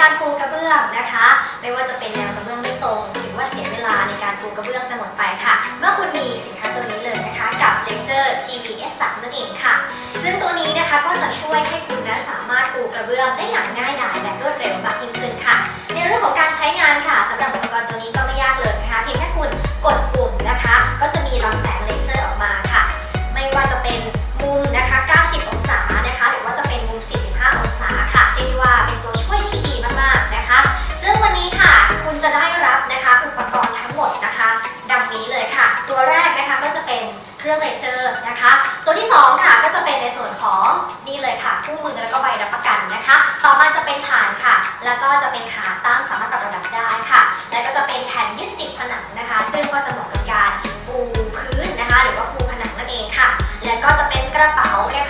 การปูกระเบื้องนะคะ ไม่ว่าจะเป็นแนวกระเบื้องไม่ตรง หรือว่าเสียเวลาในการปูกระเบื้องจะหมดไปค่ะ เมื่อคุณมีสินค้าตัวนี้เลยนะคะ กับ Laser GPS 3นั่นเองค่ะ ซึ่งตัวนี้นะคะก็จะช่วยให้คุณนะสามารถปูกระเบื้องได้อย่างง่าย จะได้รับนะคะอุปกรณ์ทั้งหมดนะคะ ดังนี้เลยค่ะ ตัวแรกนะคะก็จะเป็นเครื่องเลเซอร์นะคะ ตัวที่สองค่ะก็จะเป็นในส่วนของนี่เลยค่ะคู่มือแล้วก็ใบรับประกันนะคะ ต่อมาจะเป็นฐานค่ะ แล้วก็จะเป็นขาตั้งสามารถปรับระดับได้ค่ะ แล้วก็จะเป็นแผ่นยึดติดผนังนะคะ ซึ่งก็จะเหมาะกับการปูพื้นนะคะ หรือว่าปูผนังนั่นเองค่ะ แล้วก็จะเป็นกระเป๋านะคะ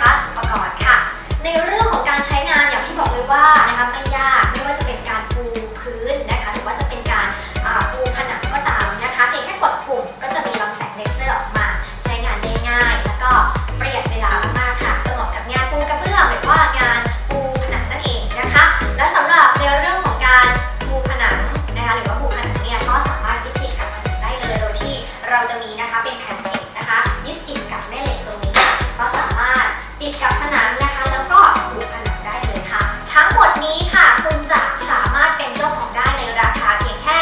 เราจะมีนะคะเป็นแผ่นเหล็กนะคะ ยึดติดกับแม่เหล็กตรงนี้เราสามารถติดกับผนังนะคะ แล้วก็ดูผนังได้เลยค่ะ ทั้งหมดนี้ค่ะคุณจะสามารถเป็นเจ้าของได้ในราคาเพียงแค่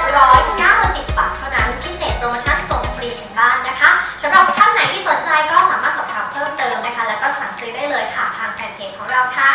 690 บาทเท่านั้นพิเศษโปรโมชั่นส่งฟรีถึงบ้านนะคะสำหรับท่านไหนที่สนใจก็สามารถสอบถามเพิ่มเติมนะคะ แล้วก็สั่งซื้อได้เลยค่ะทางแฟนเพจของเราค่ะ